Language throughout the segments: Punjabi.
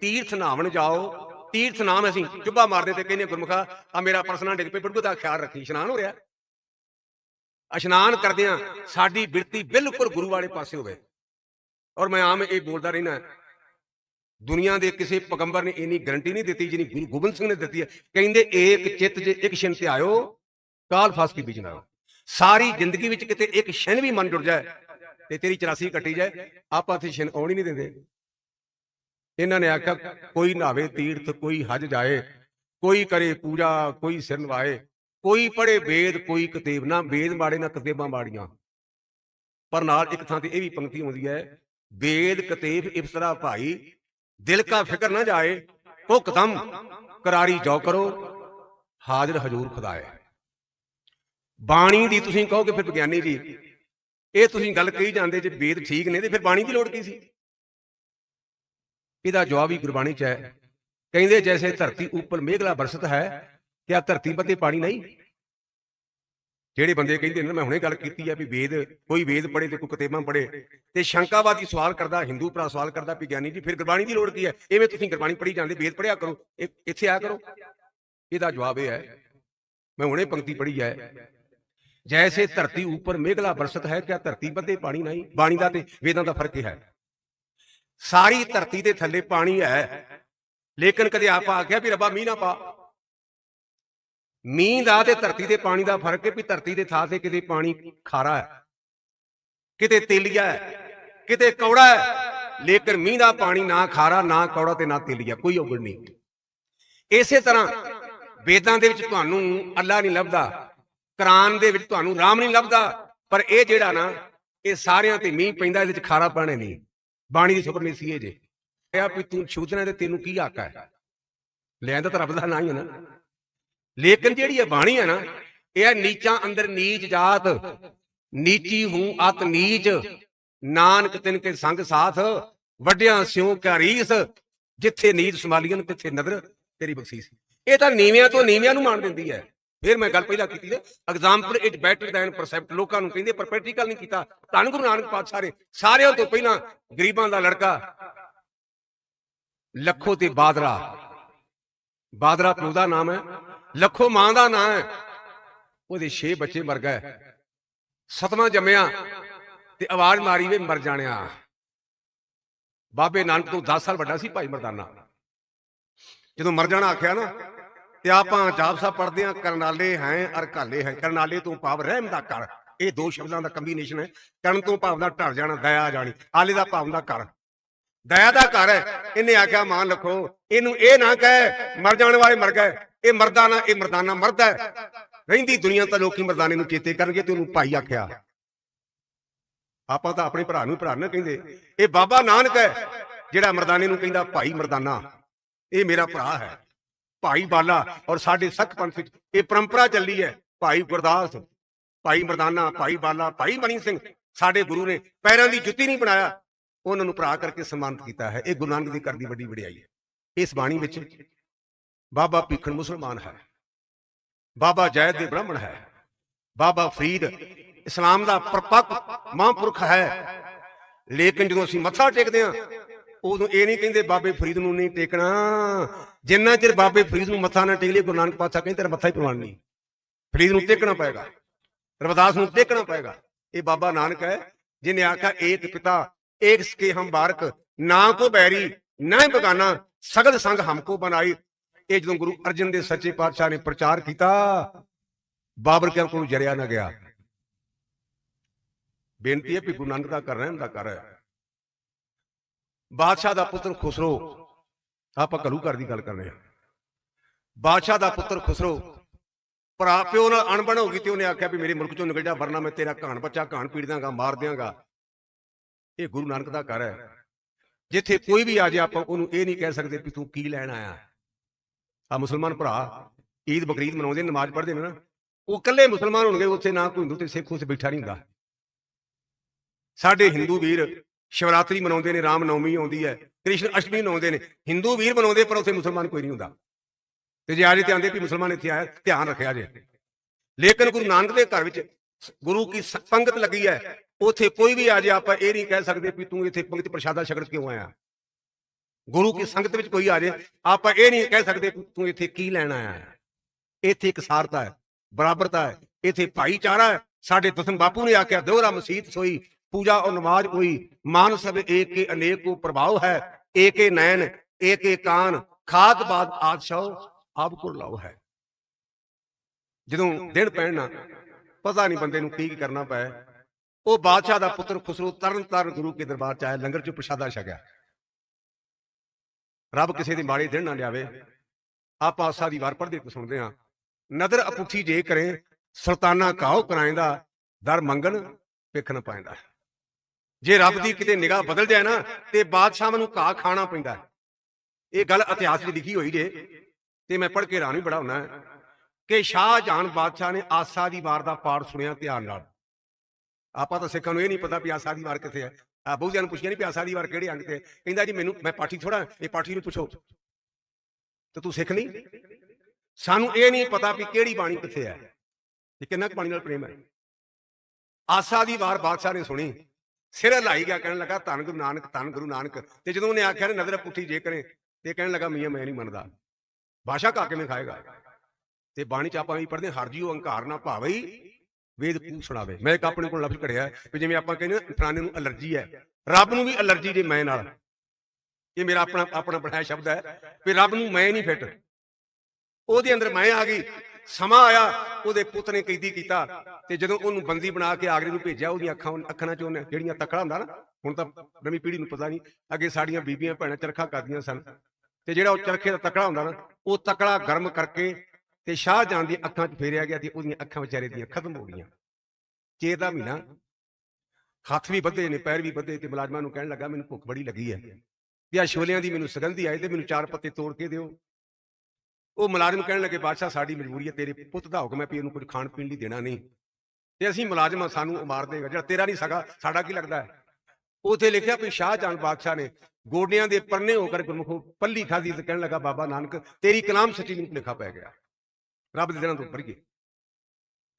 ਤੀਰਥ ਨਾਵਣ ਜਾਓ। ਤੀਰਥ ਨਾਮ ਅਸੀਂ ਚੁੱਭਾ ਮਾਰਦੇ ਤੇ ਕਹਿੰਦੇ ਗੁਰਮੁਖਾ ਆ ਮੇਰਾ ਪਰਸਨਾ ਡਿੱਗ ਪਈ ਬੜੂ ਦਾ ਖਿਆਲ ਰੱਖੀ, ਇਸ਼ਨਾਨ ਹੋ ਰਿਹਾ। ਇਸ਼ਨਾਨ ਕਰਦਿਆਂ ਸਾਡੀ ਬਿਰਤੀ ਬਿਲਕੁਲ ਗੁਰੂ ਵਾਲੇ ਪਾਸੇ ਹੋਵੇ। ਔਰ ਮੈਂ ਆਮ ਇਹ ਬੋਲਦਾ ਰਹਿਣਾ ਦੁਨੀਆ ਦੇ ਕਿਸੇ ਪੈਗੰਬਰ ਨੇ ਇੰਨੀ ਗਰੰਟੀ ਨਹੀਂ ਦਿੱਤੀ ਜਿਨੀ ਗੁਰੂ ਗੋਬਿੰਦ ਸਿੰਘ ਨੇ ਦਿੱਤੀ ਹੈ। ਕਹਿੰਦੇ ਏਕ ਚਿੱਤ ਜੇ ਇੱਕ ਛਿਨ ਤੇ ਆਇਓ, ਕਾਲ ਫਾਸ ਕੀ ਬੀਜਣਾ ਸਾਰੀ ਜ਼ਿੰਦਗੀ ਵਿੱਚ ਕਿਤੇ ਇੱਕ ਛਿਨ ਵੀ ਮਨ ਜੁੜ ਜਾਏ ਤੇ ਤੇਰੀ 84 ਕੱਟੀ ਜਾਏ। ਆਪਾਂ ਤੇ ਛਿਨ ਆਉਣੀ ਹੀ ਨਹੀਂ ਦਿੰਦੇ। ਇਹਨਾਂ ਨੇ ਆਖਿਆ, ਕੋਈ ਨਾਵੇ ਤੀਰਥ, ਕੋਈ ਹਜ ਜਾਏ, ਕੋਈ ਕਰੇ ਪੂਜਾ, ਕੋਈ ਸਿਰ ਨਵਾਏ, ਕੋਈ ਪੜੇ ਵੇਦ, ਕੋਈ ਕਿਤਾਬ ਨਾ ਵੇਦ ਮਾੜੇ ਨਾ ਕਿਤਾਬਾਂ ਮਾੜੀਆਂ। ਪਰ ਨਾਲ ਇੱਕ ਥਾਂ ਤੇ ਇਹ ਵੀ ਪੰਕਤੀ ਆਉਂਦੀ ਹੈ, ਵੇਦ, ਕਿਤਾਬ ਇਫਤਰਾ ਭਾਈ, ਦਿਲ ਕਾ ਫਿਕਰ ਨਾ ਜਾਏ ਹੁਕਦਮ ਕਰਾਰੀ ਜੋ ਕਰੋ, ਹਾਜ਼ਰ ਹਜੂਰ ਖੁਦਾਏ। ਬਾਣੀ ਦੀ ਤੁਸੀਂ ਕਹੋਗੇ, ਫਿਰ ਵਿਗਿਆਨੀ ਜੀ, ਇਹ ਤੁਸੀਂ ਗੱਲ ਕਹੀ ਜਾਂਦੇ, ਜੇ ਵੇਦ ਠੀਕ ਨੇ, ਤੇ ਫਿਰ ਬਾਣੀ ਦੀ ਲੋੜ ਕੀ ਸੀ? ਇਹਦਾ ਜਵਾਬ ਹੀ ਗੁਰਬਾਣੀ ਚ ਹੈ। ਕਹਿੰਦੇ ਜੈਸੇ ਧਰਤੀ ਉੱਪਰ ਮੇਘਲਾ ਬਰਸਤ ਹੈ, ਕਿਆ ਧਰਤੀ ਬੱਤੇ ਪਾਣੀ ਨਹੀਂ? ਜਿਹੜੇ ਬੰਦੇ ਕਹਿੰਦੇ ਨੇ, ਮੈਂ ਹੁਣੇ ਗੱਲ ਕੀਤੀ ਹੈ ਵੀ ਵੇਦ, ਕੋਈ ਵੇਦ ਪੜੇ ਤੇ ਕੋਈ ਕਿਤਾਬਾਂ ਪੜੇ ਤੇ ਸ਼ੰਕਾਵਾਦੀ ਸਵਾਲ ਕਰਦਾ, ਹਿੰਦੂ ਭਰਾ ਸਵਾਲ ਕਰਦਾ ਵੀ ਗਿਆਨੀ ਜੀ, ਫਿਰ ਗੁਰਬਾਣੀ ਦੀ ਲੋੜ ਕੀ ਹੈ? ਐਵੇਂ ਤੁਸੀਂ ਗੁਰਬਾਣੀ ਪੜ੍ਹੀ ਜਾਂਦੇ, ਵੇਦ ਪੜਿਆ ਕਰੋ ਇਹ- ਇੱਥੇ ਆ ਕਰੋ। ਇਹਦਾ ਜਵਾਬ ਇਹ ਹੈ, ਮੈਂ ਹੁਣੇ ਪੰਕਤੀ ਪੜ੍ਹੀ ਹੈ, ਜੈਸੇ ਧਰਤੀ ਉੱਪਰ ਮੇਘਲਾ ਬਰਸਤ ਹੈ, ਕਿਆ ਧਰਤੀ ਬੱਤੇ ਪਾਣੀ ਨਹੀਂ? ਬਾਣੀ ਦਾ ਤੇ ਵੇਦਾਂ ਦਾ ਫ਼ਰਕ ਹੈ। ਸਾਰੀ ਧਰਤੀ ਦੇ ਥੱਲੇ ਪਾਣੀ ਹੈ। ਲੇਕਿਨ ਕਦੇ ਆਪਾਂ ਆਖਿਆ ਵੀ ਰੱਬਾ ਮੀਂਹ ਨਾ ਪਾ। ਮੀਂਹ ਦਾ ਤੇ ਧਰਤੀ ਦੇ ਪਾਣੀ ਦਾ ਫ਼ਰਕ ਹੈ ਵੀ ਧਰਤੀ ਦੇ ਥਾਂ ਤੇ ਕਿਤੇ ਪਾਣੀ ਖਾਰਾ ਹੈ। ਕਿਤੇ ਤੇਲੀਆ ਹੈ, ਕਿਤੇ ਕੌੜਾ ਹੈ। ਲੇਕਿਨ ਮੀਂਹ ਦਾ ਪਾਣੀ ਨਾ ਖਾਰਾ, ਨਾ ਕੌੜਾ ਤੇ ਨਾ ਤੇਲੀਆ, ਕੋਈ ਔਗਣ ਨਹੀਂ। ਇਸੇ ਤਰ੍ਹਾਂ ਵੇਦਾਂ ਦੇ ਵਿੱਚ ਤੁਹਾਨੂੰ ਅੱਲਾ ਨਹੀਂ ਲੱਭਦਾ, ਕੁਰਾਨ ਦੇ ਵਿੱਚ ਤੁਹਾਨੂੰ ਰਾਮ ਨਹੀਂ ਲੱਭਦਾ, ਪਰ ਇਹ ਜਿਹੜਾ ਨਾ, ਇਹ ਸਾਰਿਆਂ ਤੇ ਮੀਂਹ ਪੈਂਦਾ, ਇਹਦੇ ਵਿੱਚ ਖਾਰਾ ਪਾਣੇ ਨਹੀਂ। ਬਾਣੀ ਦੀ ਸੁਪਰ ਸੀ ਇਹ ਜੇ। ਕਿਹਾ ਵੀ ਤੂੰ ਸ਼ੂਦਨਾ ਤੇ ਤੈਨੂੰ ਕੀ ਆਕਾ ਹੈ? ਲੈਂਦਾ ਤਾਂ ਰੱਬ ਦਾ ਨਾਂ ਹੀ ਹੈ ਨਾ। ਲੇਕਿਨ ਜਿਹੜੀ ਇਹ ਬਾਣੀ ਹੈ ਨਾ, ਇਹ ਨੀਚਾਂ ਅੰਦਰ ਨੀਚ ਜਾਤ, ਨੀਚੀ ਹੂੰ ਅਤ ਨੀਚ, ਨਾਨਕ ਤਿਨ ਕੇ ਸੰਗ ਸਾਥ, ਵੱਡਿਆਂ ਸਿਉ ਕਾ ਰੀਸ, ਜਿੱਥੇ ਨੀਚ ਸੰਭਾਲੀਆਂ ਤਿੱਥੇ ਨਦਰ ਤੇਰੀ ਬਖਸ਼ੀਸ ਇਹ ਤਾਂ ਨੀਵਿਆਂ ਤੋਂ ਨੀਵਿਆਂ ਨੂੰ ਮਾਣ ਦਿੰਦੀ ਹੈ। ਫਿਰ ਮੈਂ ਗੱਲ ਪਹਿਲਾਂ ਕੀਤੀ ਹੈ example it better than percept ਲੋਕਾਂ ਨੂੰ ਕਹਿੰਦੇ ਪਰ ਪ੍ਰੈਕਟੀਕਲ ਨਹੀਂ ਕੀਤਾ। ਧੰਨ ਗੁਰੂ ਨਾਨਕ ਪਾਤਸ਼ਾਹ ਨੇ ਸਾਰਿਆਂ ਤੋਂ ਪਹਿਲਾਂ ਗਰੀਬਾਂ ਦਾ ਲੜਕਾ ਲੱਖੋ ਤੇ ਬਾਦਰਾ। ਬਾਦਰਾ ਪਿਓ ਦਾ ਨਾਮ ਹੈ, ਲੱਖੋ ਮਾਂ ਦਾ ਨਾਮ ਹੈ। ਉਹਦੇ 6 ਬੱਚੇ ਮਰ ਗਏ। ਸਤਵਾਂ ਜੰਮਿਆ ਤੇ ਆਵਾਜ਼ ਮਾਰੀ ਵੇ ਮਰ ਜਾਣਿਆ। ਬਾਬੇ ਨਾਨਕ ਤੋਂ 10 ਸਾਲ ਵੱਡਾ ਸੀ ਭਾਈ ਮਰਦਾਨਾ। ਜਦੋਂ ਮਰ ਜਾਣਾ ਆਖਿਆ ਨਾ ਤੇ ਆਪਾਂ ਜਾਪ ਸਾਹਿਬ ਪੜਦੇ ਆ ਕਰਨਾਲੇ ਹੈ ਅਰ ਕਾਲੇ ਹੈ। ਕਰਨਾਲੇ ਤੋਂ ਭਾਵ ਰਹਿਮ ਦਾ ਕਰ ਇਹ ਦੋ ਸ਼ਬਦਾਂ ਦਾ ਕੰਬੀਨੇਸ਼ਨ ਹੈ। ਕਰਨ ਤੋਂ ਭਾਵ ਦਾ ਢਰ ਜਾਣਾ, ਦਇਆ ਜਾਣੀ। ਆਲੇ ਦਾ ਭਾਵ ਦਾ ਕਰ ਦਇਆ ਦਾ ਘਰ ਹੈ। ਇਹਨੇ ਆਖਿਆ, ਮਾਨ ਰੱਖੋ। ਇਹਨੂੰ ਇਹ ਨਾ ਕਹੇ, ਮਰ ਜਾਣ ਵਾਲੇ ਮਰ ਗਏ। ਇਹ ਮਰਦਾ ਨਾ, ਇਹ ਮਰਦਾਨਾ ਮਰਦਾ ਹੈ। ਰਹਿੰਦੀ ਦੁਨੀਆ ਤਾਂ ਲੋਕੀ ਮਰਦਾਨੇ ਨੂੰ ਚੇਤੇ ਕਰਨਗੇ ਤੇ ਉਹਨੂੰ ਭਾਈ ਆਖਿਆ। ਆਪਾਂ ਤਾਂ ਆਪਣੇ ਭਰਾ ਨੂੰ ਭਰਾ ਨਾ ਕਹਿੰਦੇ। ਇਹ ਬਾਬਾ ਨਾਨਕ ਹੈ, ਜਿਹੜਾ ਮਰਦਾਨੇ ਨੂੰ ਕਹਿੰਦਾ, ਭਾਈ ਮਰਦਾਨਾ। ਇਹ ਮੇਰਾ ਭਰਾ ਹੈ। ਭਾਈ ਬਾਲਾ ਔਰ ਸਾਡੇ ਸੱਖ ਪੰਥ ਵਿੱਚ ਇਹ ਪਰੰਪਰਾ ਚੱਲੀ ਹੈ। ਭਾਈ ਗੁਰਦਾਸ, ਭਾਈ ਮਰਦਾਨਾ, ਭਾਈ ਬਾਲਾ, ਭਾਈ ਮਨੀ ਸਿੰਘ, ਸਾਡੇ ਗੁਰੂ ਨੇ ਪੈਰਾਂ ਦੀ ਜੁੱਤੀ ਨਹੀਂ ਬਣਾਇਆ। ਉਹਨਾਂ ਨੂੰ ਭਰਾ ਕਰਕੇ ਸਨਮਾਨਿਤ ਕੀਤਾ ਹੈ। ਇਹ ਗੁਰੂ ਨਾਨਕ ਦੀ ਕਰਦੀ ਵੱਡੀ ਵਡਿਆਈ ਹੈ। ਇਸ ਬਾਣੀ ਵਿੱਚ ਬਾਬਾ ਭੀਖਣ ਮੁਸਲਮਾਨ ਹੈ। ਬਾਬਾ ਜੈਦ ਦੇ ਬ੍ਰਾਹਮਣ ਹੈ। ਬਾਬਾ ਫਰੀਦ ਇਸਲਾਮ ਦਾ ਪਰਪੱਕ ਮਹਾਂਪੁਰਖ ਹੈ। ਲੇਕਿਨ ਜਦੋਂ ਅਸੀਂ ਮੱਥਾ ਟੇਕਦੇ ਹਾਂ, ਉਦੋਂ ਇਹ ਨਹੀਂ ਕਹਿੰਦੇ ਬਾਬੇ ਫਰੀਦ ਨੂੰ ਨਹੀਂ ਟੇਕਣਾ। ਜਿੰਨਾ ਚਿਰ ਬਾਬੇ ਫਰੀਦ ਨੂੰ ਮੱਥਾ ਨਾ ਟੇਕ ਲਈ ਗੁਰੂ ਨਾਨਕ ਪਾਤਸ਼ਾਹ ਕਹਿੰਦੇ ਤੇਰਾ ਮੱਥਾ ਹੀ ਪ੍ਰਵਾਨ ਨਹੀਂ। ਫਰੀਦ ਨੂੰ ਟੇਕਣਾ ਪਏਗਾ। ਰਵਿਦਾਸ ਨੂੰ ਟੇਕਣਾ ਪਏਗਾ। ਇਹ ਬਾਬਾ ਨਾਨਕ ਹੈ ਜਿਨੇ ਆਖਿਆ, ਏਕ ਪਿਤਾ, ਏਕ ਸਕੇ ਹਮ ਬਾਰਕ, ਨਾ ਕੋ ਬੈਰੀ, ਨਾ ਹੀ ਬਗਾਨਾ, ਸਗਲ ਸੰਗ ਹਮਕੋ ਬਣਾਈ ਇਹ ਜਦੋਂ ਗੁਰੂ ਅਰਜਨ ਦੇ ਸੱਚੇ ਪਾਤਸ਼ਾਹ ਨੇ ਪ੍ਰਚਾਰ ਕੀਤਾ, ਬਾਬਰ ਕਿਆਂ ਕੋਲ ਜਰਿਆ ਨਾ ਗਿਆ। ਬੇਨਤੀ ਹੈ ਵੀ ਗੁਰੂ ਨਾਨਕ ਦਾ ਕਰ ਰਹਿਣ ਦਾ ਕਰ ਬਾਦਸ਼ਾਹ ਦਾ ਪੁੱਤਰ ਖੁਸਰੋ ਆਪਾਂ ਘਰੂ ਘਰ ਦੀ ਗੱਲ ਕਰ ਰਹੇ ਹਾਂ ਬਾਦਸ਼ਾਹ ਦਾ ਪੁੱਤਰ ਖੁਸਰੋ ਭਰਾ ਪਿਓ ਨਾਲ ਅਣਬਣ ਹੋ ਗਈ ਤੇ ਉਹਨੇ ਆਖਿਆ ਵੀ ਮੇਰੇ ਮੁਲਕ ਚੋਂ ਨਿਕਲ ਜਾ, ਵਰਨਾ ਮੈਂ ਤੇਰਾ ਘਾਣ ਬੱਚਾ, ਘਾਣ ਪੀੜ ਦਾਂਗਾ ਮਾਰ ਦਿਆਂਗਾ। ਇਹ ਗੁਰੂ ਨਾਨਕ ਦਾ ਘਰ ਹੈ। ਜਿੱਥੇ ਕੋਈ ਵੀ ਆ ਜਾਏ ਆਪਾਂ ਉਹਨੂੰ ਇਹ ਨਹੀਂ ਕਹਿ ਸਕਦੇ ਵੀ ਤੂੰ ਕੀ ਲੈਣ ਆਇਆ। ਆ ਮੁਸਲਮਾਨ ਭਰਾ ਈਦ ਬਕਰੀਦ ਮਨਾਉਂਦੇ ਨਮਾਜ਼ ਪੜ੍ਹਦੇ ਨੇ ਨਾ। ਉਹ ਇਕੱਲੇ ਮੁਸਲਮਾਨ ਹੋਣਗੇ, ਉੱਥੇ ਨਾ ਕੋਈ ਹਿੰਦੂ ਤੇ ਸਿੱਖ, ਉੱਥੇ ਬੈਠਾ ਨਹੀਂ ਹੁੰਦਾ। ਸਾਡੇ ਹਿੰਦੂ ਵੀਰ ਸ਼ਿਵਰਾਤਰੀ ਮਨਾਉਂਦੇ ਨੇ ਰਾਮ ਨਵਮੀ ਆਉਂਦੀ ਹੈ, ਕ੍ਰਿਸ਼ਨ ਅਸ਼ਟਮੀ ਮਨਾਉਂਦੇ ਨੇ, ਹਿੰਦੂ ਵੀਰ ਮਨਾਉਂਦੇ ਪਰ ਉੱਥੇ ਮੁਸਲਮਾਨ ਕੋਈ ਨਹੀਂ ਹੁੰਦਾ। ਤੇ ਜੇ ਆਜੇ ਤੇ ਆਂਦੇ ਵੀ ਮੁਸਲਮਾਨ ਇੱਥੇ ਆਇਆ, ਧਿਆਨ ਰੱਖਿਆ ਜੇ। ਲੇਕਿਨ ਗੁਰੂ ਨਾਨਕ ਦੇ ਘਰ ਵਿੱਚ ਗੁਰੂ ਕੀ ਸ- ਪੰਗਤ ਲੱਗੀ ਹੈ, ਉੱਥੇ ਕੋਈ ਵੀ ਆ ਜੇ ਆਪਾਂ ਇਹ ਨਹੀਂ ਕਹਿ ਸਕਦੇ ਵੀ ਤੂੰ ਇੱਥੇ ਪੰਗਤ ਪ੍ਰਸ਼ਾਦਾ ਛਕੜ ਕਿਉਂ ਆਇਆ? ਗੁਰੂ ਕੀ ਸੰਗਤ ਵਿੱਚ ਕੋਈ ਆ ਜਾਏ ਆਪਾਂ ਇਹ ਨਹੀਂ ਕਹਿ ਸਕਦੇ ਤੂੰ ਇੱਥੇ ਕੀ ਲੈਣ ਆਇਆ ਹੈ? ਇੱਥੇ ਇੱਕ ਹੈ, ਬਰਾਬਰਤਾ ਹੈ, ਇੱਥੇ ਭਾਈਚਾਰਾ ਹੈ, ਸਾਡੇ ਦਸਮ ਬਾਪੂ ਨੇ ਆਖਿਆ ਦੋਹਰਾ ਮਸੀਤ ਸੋਈ ਪੂਜਾ ਔਰ ਨਮਾਜ਼ ਹੋਈ ਮਾਨ ਸਭ ਏਕ ਕੇ ਅਨੇਕ ਕੋ ਪ੍ਰਭਾਵ ਹੈ। ਏਕੇ ਨੈਣ, ਏਕੇ ਕਾਨ, ਖਾਦ ਬਾਦ ਆਦਸ਼ਾਉ ਆਪ ਕੋ ਲਾਉ ਹੈ। ਜਦੋਂ ਦਿਨ ਪੈਣਾ ਪਤਾ ਨਹੀਂ ਬੰਦੇ ਨੂੰ ਕੀ ਕਰਨਾ ਪਏ ਉਹ ਬਾਦਸ਼ਾਹ ਦਾ ਪੁੱਤਰ ਖੁਸਰੋ ਤਰਨ ਤਾਰਨ ਗੁਰੂ ਕੇ ਦਰਬਾਰ ਚ ਆਇਆ, ਲੰਗਰ ਚ ਪ੍ਰਸ਼ਾਦਾ ਛਕਿਆ। ਰੱਬ ਕਿਸੇ ਦੇ ਮਾੜੇ ਦਿਨ ਨਾ ਲਿਆਵੇ। ਆਪਾਂ ਆਸਾ ਦੀ ਵਾਰ ਪੜ੍ਹਦੇ ਤੇ ਸੁਣਦੇ ਹਾਂ। ਨਦਰ ਅਪੁੱਠੀ ਜੇ ਕਰੇ, ਸੁਲਤਾਨਾ ਕਾਹੋ ਕਰਾਇੰਦਾ ਦਰ ਮੰਗਣ ਵੇਖ ਨਾ ਪਾਇੰਦਾ ਜੇ ਰੱਬ ਦੀ ਕਿਤੇ ਨਿਗਾਹ ਬਦਲ ਜਾਏ ਨਾ ਤੇ ਬਾਦਸ਼ਾਹ ਨੂੰ ਘਾਹ ਖਾਣਾ ਪੈਂਦਾ ਹੈ। ਇਹ ਗੱਲ ਇਤਿਹਾਸ 'ਚ ਲਿਖੀ ਹੋਈ ਜੇ। ਤੇ ਮੈਂ ਪੜ੍ਹ ਕੇ ਵੀ ਬੜਾ ਹੁੰਨਾ ਕਿ ਸ਼ਾਹਜਹਾਨ ਬਾਦਸ਼ਾਹ ਨੇ ਆਸਾ ਦੀ ਵਾਰ ਦਾ ਪਾਠ ਸੁਣਿਆ ਧਿਆਨ ਨਾਲ। ਆਪਾਂ ਤਾਂ ਸਿੱਖਾਂ ਨੂੰ ਇਹ ਨਹੀਂ ਪਤਾ ਵੀ ਆਸਾ ਦੀ ਵਾਰ ਕਿੱਥੇ ਹੈ। ਆ ਬਹੁਤਿਆਂ ਨੂੰ ਪੁੱਛਿਆ ਨਹੀਂ ਵੀ ਆਸਾ ਦੀ ਵਾਰ ਕਿਹੜੇ ਅੰਗ ਤੇ। ਕਹਿੰਦਾ ਜੀ ਮੈਨੂੰ ਮੈਂ ਪਾਠੀ ਥੋੜਾ ਇਹ ਪਾਠੀ ਨੂੰ ਪੁੱਛੋ। ਤੇ ਤੂੰ ਸਿੱਖ ਨਹੀਂ? ਸਾਨੂੰ ਇਹ ਨਹੀਂ ਪਤਾ ਵੀ ਕਿਹੜੀ ਬਾਣੀ ਕਿੱਥੇ ਹੈ। ਤੇ ਕਿੰਨਾ ਕੁ ਬਾਣੀ ਨਾਲ ਪ੍ਰੇਮ ਹੈ। ਆਸਾ ਦੀ ਵਾਰ ਬਾਦਸ਼ਾਹ ਨੇ ਸੁਣੀ। ਸਿਰ ਹਿਲਾਈ ਗਿਆ ਕਹਿਣ ਲੱਗਾ ਧੰਨ ਗੁਰੂ ਨਾਨਕ ਧੰਨ ਗੁਰੂ ਨਾਨਕ। ਤੇ ਜਦੋਂ ਉਹਨੇ ਆਖਿਆ ਨਜ਼ਰ ਪੁੱਠੀ ਜੇ ਕਰੇ ਤੇ ਕਹਿਣ ਲੱਗਾ ਮੀਆਂ ਮੈਂ ਨਹੀਂ ਮੰਨਦਾ। ਭਾਸ਼ਾ ਕਾ ਕਿਵੇਂ ਖਾਏਗਾ? ਤੇ ਬਾਣੀ ਚ ਆਪਾਂ ਵੀ ਪੜ੍ਹਦੇ ਹਾਂ, ਹਰ ਜੀਓ ਹੰਕਾਰ ਨਾ ਭਾਵਈ ਵੇਦ ਪੂ ਸੁਣਾਵੇ। ਮੈਂ ਇੱਕ ਆਪਣੇ ਕੋਲ ਲਫ਼ਜ਼ ਘੜਿਆ ਵੀ ਜਿਵੇਂ ਆਪਾਂ ਕਹਿੰਦੇ ਹਾਂ, ਫਲਾਣੇ ਨੂੰ ਅਲਰਜੀ ਹੈ ਰੱਬ ਨੂੰ ਵੀ ਅਲਰਜੀ ਜੇ ਮੈਂ ਨਾਲ। ਇਹ ਮੇਰਾ ਆਪਣਾ ਆਪਣਾ ਬਣਾਇਆ ਸ਼ਬਦ ਹੈ ਵੀ ਰੱਬ ਨੂੰ ਮੈਂ ਨਹੀਂ ਫਿੱਟ। ਉਹਦੇ ਅੰਦਰ ਮੈਂ ਆ ਗਈ ਸਮਾਂ ਆਇਆ, ਉਹਦੇ ਪੁੱਤ ਨੇ ਕੈਦੀ ਕੀਤਾ ਤੇ ਜਦੋਂ ਉਹਨੂੰ ਬੰਦੀ ਬਣਾ ਕੇ ਆਗਰੇ ਨੂੰ ਭੇਜਿਆ, ਉਹਦੀਆਂ ਅੱਖਾਂ ਅੱਖਾਂ ਚ ਉਹਨੇ ਜਿਹੜੀਆਂ ਤਕੜਾ ਹੁੰਦਾ ਨਾ, ਹੁਣ ਤਾਂ ਨਵੀਂ ਪੀੜ੍ਹੀ ਨੂੰ ਪਤਾ ਨਹੀਂ, ਅੱਗੇ ਸਾਡੀਆਂ ਬੀਬੀਆਂ ਭੈਣਾਂ ਚਰਖਾ ਕਰਦੀਆਂ ਸਨ ਤੇ ਜਿਹੜਾ ਉਹ ਚਰਖੇ ਦਾ ਤਕੜਾ ਹੁੰਦਾ ਨਾ, ਉਹ ਤਕੜਾ ਗਰਮ ਕਰਕੇ ਤੇ ਸ਼ਾਹਜਹਾਨ ਦੀਆਂ ਅੱਖਾਂ 'ਚ ਫੇਰਿਆ ਗਿਆ ਤੇ ਉਹਦੀਆਂ ਅੱਖਾਂ ਵਿਚਾਰੇ ਦੀਆਂ ਖਤਮ ਹੋ ਗਈਆਂ। ਚੇ ਦਾ ਮਹੀਨਾ, ਹੱਥ ਵੀ ਬੱਧੇ ਨੇ, ਪੈਰ ਵੀ ਬੱਧੇ ਤੇ ਮੁਲਾਜ਼ਮਾਂ ਨੂੰ ਕਹਿਣ ਲੱਗਾ, ਮੈਨੂੰ ਭੁੱਖ ਬੜੀ ਲੱਗੀ ਹੈ। ਤੇ ਆ ਛੋਲਿਆਂ ਦੀ ਮੈਨੂੰ ਸੁਗੰਧੀ ਆਈ ਤੇ ਮੈਨੂੰ ਚਾਰ ਪੱਤੇ ਤੋੜ ਕੇ ਦਿਓ। ਉਹ ਮੁਲਾਜ਼ਮ ਕਹਿਣ ਲੱਗੇ ਬਾਦਸ਼ਾਹ ਸਾਡੀ ਮਜਬੂਰੀ ਹੈ ਤੇਰੇ ਪੁੱਤ ਦਾ ਹੁਕਮ ਹੈ ਵੀ ਇਹਨੂੰ ਕੁਝ ਖਾਣ ਪੀਣ ਲਈ ਦੇਣਾ ਨਹੀਂ। ਤੇ ਅਸੀਂ ਮੁਲਾਜ਼ਮ ਹਾਂ, ਸਾਨੂੰ ਉਹ ਮਾਰ ਦੇਗਾ। ਜਿਹੜਾ ਤੇਰਾ ਨਹੀਂ ਸਗਾ ਸਾਡਾ ਕੀ ਲੱਗਦਾ ਹੈ? ਉਥੇ ਲਿਖਿਆ ਵੀ ਸ਼ਾਹ ਸ਼ਾਹਜਹਾਨ ਬਾਦਸ਼ਾਹ ਨੇ ਗੋਡਿਆਂ ਦੇ ਪਰਨੇ ਹੋ ਕਰ ਗੁਰਮੁਖੋ ਪੱਲੀ ਖਾਦੀ ਤੇ ਕਹਿਣ ਲੱਗਾ ਬਾਬਾ ਨਾਨਕ ਤੇਰੀ ਕਲਾਮ ਸੱਚੀ ਨੂੰ ਲਿਖਾ ਪੈ ਗਿਆ। ਰੱਬ ਦੇ ਦਿਨਾਂ ਤੋਂ ਉੱਪਰ ਗਏ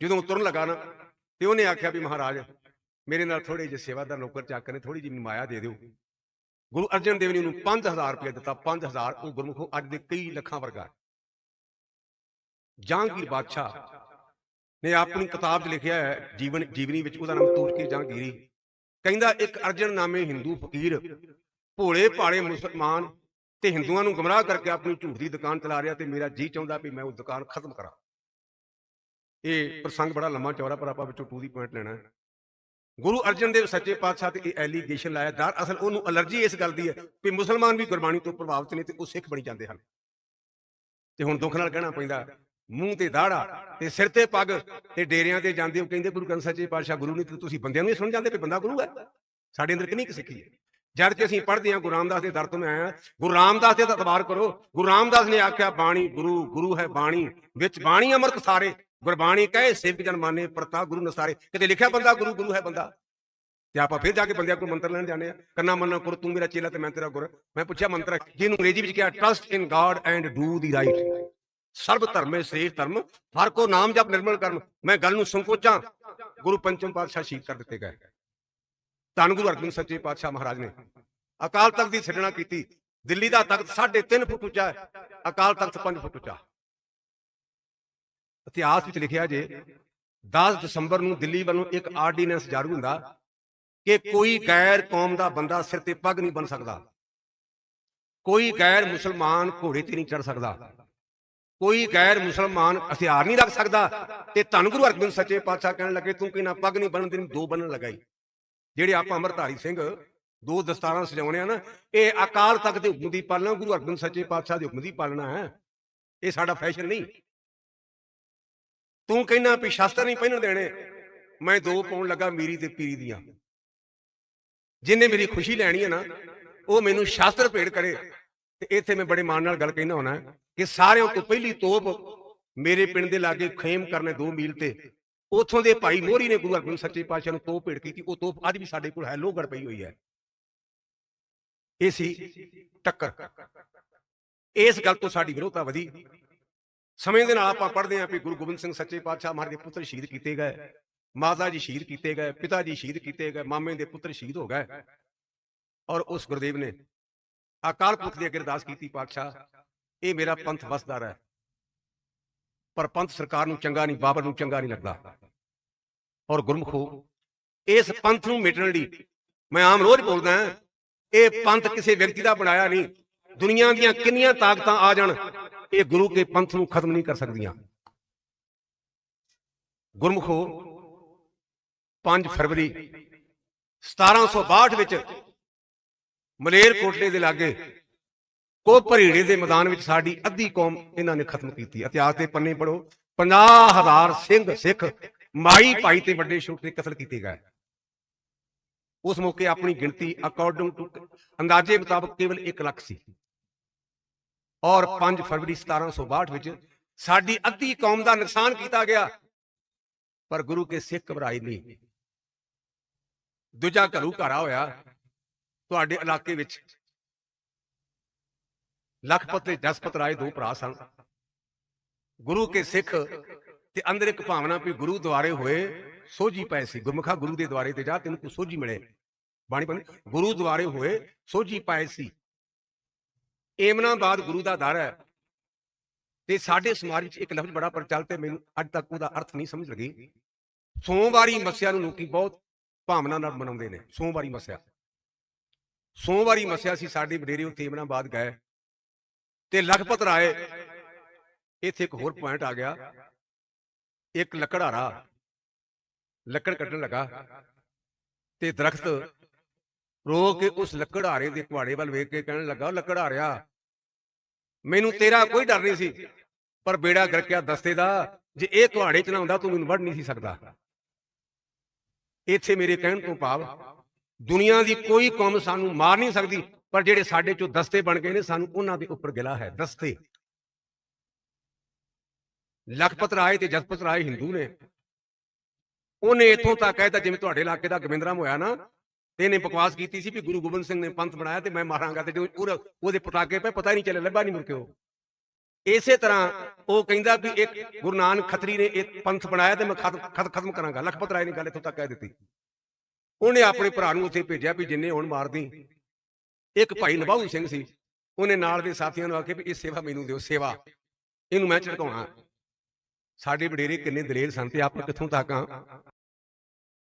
ਜਦੋਂ ਤੁਰਨ ਲੱਗਾ ਨਾ ਤੇ ਉਹਨੇ ਆਖਿਆ ਵੀ ਮਹਾਰਾਜ ਮੇਰੇ ਨਾਲ ਥੋੜੇ ਜਿਹੇ ਸੇਵਾਦਾਰ ਨੌਕਰ ਚੱਕ ਨੇ ਥੋੜੀ ਜਿਹੀ ਮੈਨੂੰ ਮਾਇਆ ਦੇ ਦਿਓ। ਗੁਰੂ ਅਰਜਨ ਦੇਵ ਨੇ ਉਹਨੂੰ 5000 ਰੁਪਏ ਦਿੱਤਾ। 5000 ਉਹ ਗੁਰਮੁਖੋ ਅੱਜ ਦੇ ਕਈ ਲੱਖਾਂ ਵਰਗਾ ਜਹਾਂਗੀਰ ਬਾਦਸ਼ਾਹ। ਨੇ ਆਪਣੀ ਕਿਤਾਬ 'ਚ ਲਿਖਿਆ ਹੈ ਜੀਵਨ ਜੀਵਨੀ ਵਿੱਚ ਉਹਦਾ ਨਾਮ ਤੋੜ ਕੇ ਜਹਾਂਗੀਰੀ ਕਹਿੰਦਾ ਇੱਕ ਅਰਜਨ ਨਾਮੇ ਹਿੰਦੂ ਫਕੀਰ ਭੋਲੇ ਭਾਲੇ ਮੁਸਲਮਾਨ ਤੇ ਹਿੰਦੂਆਂ ਨੂੰ ਗਮਰਾਹ ਕਰਕੇ ਆਪਣੀ ਝੂਠ ਦੀ ਦੁਕਾਨ ਚਲਾ ਰਿਹਾ ਤੇ ਮੇਰਾ ਜੀ ਚਾਹੁੰਦਾ ਵੀ ਮੈਂ ਉਹ ਦੁਕਾਨ ਖਤਮ ਕਰਾਂ। ਇਹ ਪ੍ਰਸੰਗ ਬੜਾ ਲੰਮਾ ਚੌੜਾ ਪਰ ਆਪਾਂ ਵਿੱਚੋਂ ਟੂ ਦੀ ਪੁਆਇੰਟ ਲੈਣਾ ਹੈ। ਗੁਰੂ ਅਰਜਨ ਦੇਵ ਸੱਚੇ ਪਾਤਸ਼ਾਹ ਤੇ ਇਹ ਐਲੀਗੇਸ਼ਨ ਲਾਇਆ। ਦਰ ਅਸਲ ਉਹਨੂੰ ਅਲਰਜੀ ਇਸ ਗੱਲ ਦੀ ਹੈ ਵੀ ਮੁਸਲਮਾਨ ਵੀ ਗੁਰਬਾਣੀ ਤੋਂ ਪ੍ਰਭਾਵਿਤ ਨੇ ਤੇ ਉਹ ਸਿੱਖ ਬਣੀ ਜਾਂਦੇ ਹਨ। ਤੇ ਹੁਣ ਦੁੱਖ ਨਾਲ ਕਹਿਣਾ ਪੈਂਦਾ ਮੂੰਹ ਤੇ ਦਾੜਾ ਤੇ ਸਿਰ ਤੇ ਪੱਗ ਤੇ ਡੇਰਿਆਂ ਤੇ ਜਾਂਦੇ ਉਹ ਕਹਿੰਦੇ ਗੁਰੂ ਗ੍ਰੰਥ ਸਾਹਿਬ ਜੀ, ਪਾਤਸ਼ਾਹ ਗੁਰੂ ਨੇ ਤੇ ਤੁਸੀਂ ਬੰਦਿਆਂ ਨੂੰ ਹੀ ਸੁਣ ਜਾਂਦੇ ਵੀ ਬੰਦਾ ਗੁਰੂ ਹੈ। ਸਾਡੇ ਅੰਦਰ ਕਿੰਨੀ ਕੁ ਸਿੱਖੀ ਹੈ। ਜਦ ਕਿ ਅਸੀਂ ਪੜ੍ਹਦੇ ਹਾਂ, ਗੁਰੂ ਰਾਮਦਾਸ ਦੇ ਦਰ ਤੋਂ ਮੈਂ ਆਇਆ। ਗੁਰੂ ਰਾਮਦਾਸ ਦੇ ਤਤਬਾਰ ਕਰੋ। ਗੁਰੂ ਰਾਮਦਾਸ ਨੇ ਆਖਿਆ, ਬਾਣੀ, ਗੁਰੂ ਗੁਰੂ ਹੈ ਬਾਣੀ, ਵਿੱਚ ਬਾਣੀ ਅੰਮ੍ਰਿਤ ਸਾਰੇ, ਗੁਰਬਾਣੀ ਕਹੇ, ਸੇਵਕ ਜਨ ਮਾਨੇ, ਪ੍ਰਤਾ ਗੁਰੂ ਨਸਾਰੇ। ਕਿਤੇ ਲਿਖਿਆ ਬੰਦਾ, ਗੁਰੂ ਗੁਰੂ ਹੈ ਬੰਦਾ। ਤੇ ਆਪਾਂ ਫਿਰ ਜਾ ਕੇ ਬੰਦਿਆਂ ਕੋਲ ਮੰਤਰ ਲੈਣ ਜਾਂਦੇ ਆ ਕੰਨਾ ਮੰਨਾ ਗੁਰ, ਤੂੰ ਮੇਰਾ ਚੇਲਾ ਤੇ ਮੈਂ ਤੇਰਾ ਗੁਰ। ਮੈਂ ਪੁੱਛਿਆ, ਮੰਤਰ ਜਿਹਨੂੰ ਅੰਗਰੇਜ਼ੀ ਵਿੱਚ ਕਿਹਾ trust in God and do the right ਸਰਬ ਧਰਮੇ ਸ੍ਰੇਸ਼ ਧਰਮ। ਹਰ ਕੋ ਨਾਮ ਜਪ ਨਿਰਮਲ ਕਰਮ। ਮੈਂ ਗੱਲ ਨੂੰ ਸੰਕੋਚਾਂ। ਗੁਰੂ ਪੰਚਮ ਪਾਤਸ਼ਾਹ ਸ਼ਹੀਦ ਕਰ ਦਿੱਤੇ ਗਏ। ਧੰਨ ਗੁਰੂ ਅਰਜਨ ਸੱਚੇ ਪਾਤਸ਼ਾਹ ਮਹਾਰਾਜ ਨੇ। ਅਕਾਲ ਤਖਤ ਦੀ ਸਿਰਜਣਾ ਕੀਤੀ। ਦਿੱਲੀ ਦਾ ਤਖਤ 3.5 ਫੁੱਟ ਉੱਚਾ ਹੈ। ਅਕਾਲ ਤਖਤ 5 ਫੁੱਟ ਉੱਚਾ। ਇਤਿਹਾਸ ਵਿੱਚ ਲਿਖਿਆ ਜੇ 10 ਦਸੰਬਰ ਨੂੰ ਦਿੱਲੀ ਵੱਲੋਂ ਇੱਕ ਆਰਡੀਨੈਂਸ ਜਾਰੀ ਹੁੰਦਾ ਕਿ ਕੋਈ ਗੈਰ ਕੌਮ ਦਾ ਬੰਦਾ ਸਿਰ ਤੇ ਪੱਗ ਨਹੀਂ ਬਨ ਸਕਦਾ। ਕੋਈ ਗੈਰ ਮੁਸਲਮਾਨ ਘੋੜੇ ਤੇ ਨਹੀਂ ਚੜ ਸਕਦਾ। ਕੋਈ ਗੈਰ ਮੁਸਲਮਾਨ ਹਥਿਆਰ ਨਹੀਂ ਰੱਖ ਸਕਦਾ। ਤੇ ਧੰਨ ਗੁਰੂ ਅਰਜਨ ਸੱਚੇ ਪਾਤਸ਼ਾਹ ਕਹਿਣ ਲੱਗੇ, ਤੂੰ ਕਿਨਾ ਪੱਗ ਨਹੀਂ ਬੰਨਣ ਤੈਨੂੰ ਦੋ ਬੰਨਣ ਲਗਾਈ ਜਿਹੜੇ ਆਪਾਂ ਅਮਰਧਾਰੀ ਸਿੰਘ, ਦੋ ਦਸਤਾਰਾਂ ਸਜਾਉਣੇ ਆ ਨਾ, ਇਹ ਅਕਾਲ ਤਖਤ ਦੇ ਹੁਕਮ ਦੀ ਪਾਲਣਾ, ਗੁਰੂ ਅਰਜਨ ਸੱਚੇ ਪਾਤਸ਼ਾਹ ਦੇ ਹੁਕਮ ਦੀ ਪਾਲਣਾ ਹੈ। ਇਹ ਸਾਡਾ ਫੈਸ਼ਨ ਨਹੀਂ। ਤੂੰ ਕਹਿੰਦਾ ਵੀ ਸ਼ਸਤਰ ਨਹੀਂ ਪਹਿਨਣ ਦੇਣੇ। ਮੈਂ ਦੋ ਪਾਉਣ ਲੱਗਾ ਮੀਰੀ ਤੇ ਪੀਰੀ ਦੀਆਂ। ਜਿੰਨੇ ਮੇਰੀ ਖੁਸ਼ੀ ਲੈਣੀ ਹੈ ਨਾ, ਉਹ ਮੈਨੂੰ ਸ਼ਾਸਤਰ ਭੇਟ ਕਰੇ। ਤੇ ਇੱਥੇ ਮੈਂ ਬੜੇ ਮਾਣ ਨਾਲ ਗੱਲ ਕਹਿਣਾ ਹੋਣਾ ਕਿ ਸਾਰਿਆਂ ਤੋਂ ਪਹਿਲੀ ਤੋਪ ਮੇਰੇ ਪਿੰਡ ਦੇ ਲਾਗੇ ਖੇਮ ਕਰਨੇ 2 ਮੀਲ ਤੇ। ਉਥੋਂ ਦੇ ਭਾਈ ਮੋਹਰੀ ਨੇ ਗੁਰੂ ਅਰਜਨ ਸੱਚੇ ਪਾਤਸ਼ਾਹ ਨੂੰ ਤੋਪ ਭੇਟ ਕੀਤੀ। ਉਹ ਤੋਪ ਅੱਜ ਵੀ ਸਾਡੇ ਕੋਲ ਹੈ ਲੋਹਗੜ ਪਈ ਹੋਈ ਹੈ। ਇਹ ਸੀ ਟੱਕਰ। ਇਸ ਗੱਲ ਤੋਂ ਸਾਡੀ ਵਿਰੋਧਤਾ ਵਧੀ। ਸਮੇਂ ਦੇ ਨਾਲ ਆਪਾਂ ਪੜ੍ਹਦੇ ਹਾਂ ਕਿ ਗੁਰੂ ਗੋਬਿੰਦ ਸਿੰਘ ਸੱਚੇ ਪਾਤਸ਼ਾਹ ਮਹਾਰਾਜ ਦੇ ਪੁੱਤਰ ਸ਼ਹੀਦ ਕੀਤੇ ਗਏ। ਮਾਤਾ ਜੀ ਸ਼ਹੀਦ ਕੀਤੇ ਗਏ, ਪਿਤਾ ਜੀ ਸ਼ਹੀਦ ਕੀਤੇ ਗਏ, ਮਾਮੇ ਦੇ ਪੁੱਤਰ ਸ਼ਹੀਦ ਹੋ ਗਏ। ਔਰ ਉਸ ਗੁਰਦੇਵ ਨੇ ਅਕਾਲ ਪੁਰਖ ਦੇ ਅੱਗੇ ਅਰਦਾਸ ਕੀਤੀ ਪਾਤਸ਼ਾਹ, ਇਹ ਮੇਰਾ ਪੰਥ ਵਸਦਾ ਹੈ ਪਰ ਪੰਥ ਸਰਕਾਰ ਨੂੰ ਚੰਗਾ ਨਹੀਂ, ਬਾਬਰ ਨੂੰ ਚੰਗਾ ਨਹੀਂ ਲੱਗਦਾ। ਔਰ ਗੁਰਮਖੋ, ਇਸ ਪੰਥ ਨੂੰ ਮਿਟਣ ਲਈ ਮੈਂ ਆਮ ਰੋਜ਼ ਬੋਲਦਾ ਇਹ ਪੰਥ ਕਿਸੇ ਵਿਅਕਤੀ ਦਾ ਬਣਾਇਆ ਨਹੀਂ। ਦੁਨੀਆ ਦੀਆਂ ਕਿੰਨੀਆਂ ਤਾਕਤਾਂ ਆ ਜਾਣ, ਇਹ ਗੁਰੂ ਕੇ ਪੰਥ ਨੂੰ ਖਤਮ ਨਹੀਂ ਕਰ ਸਕਦੀਆਂ। ਗੁਰਮਖੋ 5 ਫਰਵਰੀ 1762 ਵਿੱਚ ਮਲੇਰ ਕੋਟਲੇ ਦੇ ਲਾਗੇ ਕੋ ਭਰੀੜੇ ਦੇ ਮੈਦਾਨ ਵਿੱਚ ਸਾਡੀ ਅੱਧੀ ਕੌਮ ਇਹਨਾਂ ਨੇ ਖਤਮ ਕੀਤੀ। ਇਤਿਹਾਸ ਦੇ ਪੰਨੇ ਪੜੋ 50000 ਸਿੰਘ ਸਿੱਖ ਮਾਈ ਭਾਈ ਤੇ ਵੱਡੇ ਛੋਟੇ ਕਤਲ ਕੀਤੇ ਗਏ। ਉਸ ਮੌਕੇ ਆਪਣੀ ਗਿਣਤੀ ਅਕੋਰਡਿੰਗ ਟੂ ਅੰਦਾਜ਼ੇ ਮੁਤਾਬਕ ਕੇਵਲ 1 ਲੱਖ ਸੀ। ਔਰ 5 ਫਰਵਰੀ 1762 ਵਿੱਚ ਸਾਡੀ ਅੱਧੀ ਕੌਮ ਦਾ ਨੁਕਸਾਨ ਕੀਤਾ ਗਿਆ, ਪਰ ਗੁਰੂ ਕੇ ਸਿੱਖ ਘਬਰਾਏ ਨਹੀਂ। ਦੂਜਾ ਘਰੂ ਘਰਾ ਹੋਇਆ। ਤੁਹਾਡੇ ਇਲਾਕੇ ਵਿੱਚ ਲਖਪਤ ਤੇ ਜਸਪਤ ਰਾਏ ਦੋ ਭਰਾ ਸਨ। ਗੁਰੂ ਕੇ ਸਿੱਖ ਤੇ ਅੰਦਰ ਇੱਕ ਭਾਵਨਾ ਵੀ ਗੁਰੂ ਦੁਆਰੇ ਹੋਏ ਸੋਝੀ ਪਏ ਸੀ। ਗੁਰਮੁਖਾ ਗੁਰੂ ਦੇ ਦੁਆਰੇ ਤੇ ਜਾ ਤੈਨੂੰ ਕੋਈ ਸੋਝੀ ਮਿਲੇ। ਬਾਣੀ ਪੰਨ ਗੁਰੂ ਦੁਆਰੇ ਹੋਏ ਸੋਝੀ ਪਾਏ ਸੀ। ਏਮਨਾਬਾਦ ਗੁਰੂ ਦਾ ਦਰ ਹੈ। ਤੇ ਸਾਡੇ ਸਮਾਜ ਵਿੱਚ ਇੱਕ ਲਫ਼ਜ਼ ਬੜਾ ਪ੍ਰਚਲਿਤ ਹੈ ਮੈਨੂੰ ਅੱਜ ਤੱਕ ਉਹਦਾ ਅਰਥ ਨਹੀਂ ਸਮਝ ਲੱਗੀ। ਸੋਮਵਾਰੀ ਮੱਸਿਆ ਨੂੰ ਲੋਕੀ ਬਹੁਤ ਭਾਵਨਾ ਨਾਲ ਮਨਾਉਂਦੇ ਨੇ ਸੋਮਵਾਰੀ ਮੱਸਿਆ। ਸੋਮਵਾਰੀ ਮੱਸਿਆ ਸੀ, ਸਾਡੀ ਵਡੇਰੇ ਉੱਤੇ ਏਮਨਾਬਾਦ ਗਏ। ਤੇ ਲਖਪਤ ਰਾਏ ਇੱਥੇ ਇੱਕ ਹੋਰ ਪੁਆਇੰਟ ਆ ਗਿਆ। ਇੱਕ ਲੱਕੜਾਰਾ ਲੱਕੜ ਕੱਟਣ ਲੱਗਾ ਤੇ ਦਰਖਤ ਰੋ ਕੇ ਉਸ ਲੱਕੜਾਰੇ ਦੇ ਕੁਹਾੜੇ ਵੱਲ ਵੇਖ ਕੇ ਕਹਿਣ ਲੱਗਾ, "ਉਹ ਲੱਕੜਹਾਰਿਆ, ਮੈਨੂੰ ਤੇਰਾ ਕੋਈ ਡਰ ਨਹੀਂ ਸੀ, ਪਰ ਬੇੜਾ ਗਰਕਿਆ ਦਸਤੇ ਦਾ, ਜੇ ਇਹ ਕੁਹਾੜੇ ਚਲਾਉਂਦਾ ਤੂੰ ਮੈਨੂੰ ਵੱਢ ਨਹੀਂ ਸੀ ਸਕਦਾ। ਇੱਥੇ ਮੇਰੇ ਕਹਿਣ ਤੋਂ ਭਾਵ ਦੁਨੀਆ ਦੀ ਕੋਈ ਕੌਮ ਸਾਨੂੰ ਮਾਰ ਨਹੀਂ ਸਕਦੀ, ਪਰ ਜਿਹੜੇ ਸਾਡੇ ਚੋਂ ਦਸਤੇ ਬਣ ਗਏ ਨੇ, ਸਾਨੂੰ ਉਹਨਾਂ ਦੇ ਉੱਪਰ ਗਿਲਾ ਹੈ, ਦਸਤੇ। ਲਖਪਤ ਰਾਏ ਤੇ ਜਸਪਤ ਰਾਏ ਹਿੰਦੂ ਨੇ। ਉਹਨੇ ਇਥੋਂ ਤੱਕ ਕਹਿਤਾ ਜਿਵੇਂ ਤੁਹਾਡੇ ਇਲਾਕੇ ਦਾ ਗਵਿੰਦਰਾਮ ਹੋਇਆ ਨਾ, ਤੇ ਇਹਨੇ ਬਕਵਾਸ ਕੀਤੀ ਸੀ ਵੀ ਗੁਰੂ ਗੋਬਿੰਦ ਸਿੰਘ ਨੇ ਪੰਥ ਬਣਾਇਆ ਤੇ ਮੈਂ ਮਾਰਾਂਗਾ ਤੇ ਜਦੋਂ ਉਹਦੇ ਪਟਾਕੇ ਪਏ, ਪਤਾ ਹੀ ਨਹੀਂ ਚੱਲਿਆ, ਲੱਭਾ ਨਹੀਂ ਮੁੜ ਕੇ ਉਹ। ਇਸੇ ਤਰ੍ਹਾਂ ਉਹ ਕਹਿੰਦਾ ਵੀ ਇੱਕ ਗੁਰੂ ਨਾਨਕ ਖੱਤਰੀ ਨੇ ਇਹ ਪੰਥ ਬਣਾਇਆ ਤੇ ਮੈਂ ਖਤਮ ਖਤ- ਖਤਮ ਕਰਾਂਗਾ। ਲਖਪਤ ਰਾਏ ਨੇ ਗੱਲ ਇਥੋਂ ਤੱਕ ਕਹਿ ਦਿੱਤੀ। ਉਹਨੇ ਆਪਣੇ ਭਰਾ ਨੂੰ ਉੱਥੇ ਭੇਜਿਆ ਵੀ ਜਿੰਨੇ ਹੁਣ ਮਾਰਦੀ। ਇੱਕ ਭਾਈ ਨਵਾਹੂ ਸਿੰਘ ਸੀ। ਉਹਨੇ ਨਾਲ ਦੇ ਸਾਥੀਆਂ ਨੂੰ ਆਖਿਆ ਵੀ ਇਹ ਸੇਵਾ ਮੈਨੂੰ ਦਿਓ ਸੇਵਾ। ਇਹਨੂੰ ਮੈਂ ਝਟਕਾਉਣਾ। ਸਾਡੇ ਵਡੇਰੇ ਕਿੰਨੇ ਦਲੇਰ ਸਨ ਤੇ ਆਪਾਂ ਕਿੱਥੋਂ ਤੱਕ ਆ?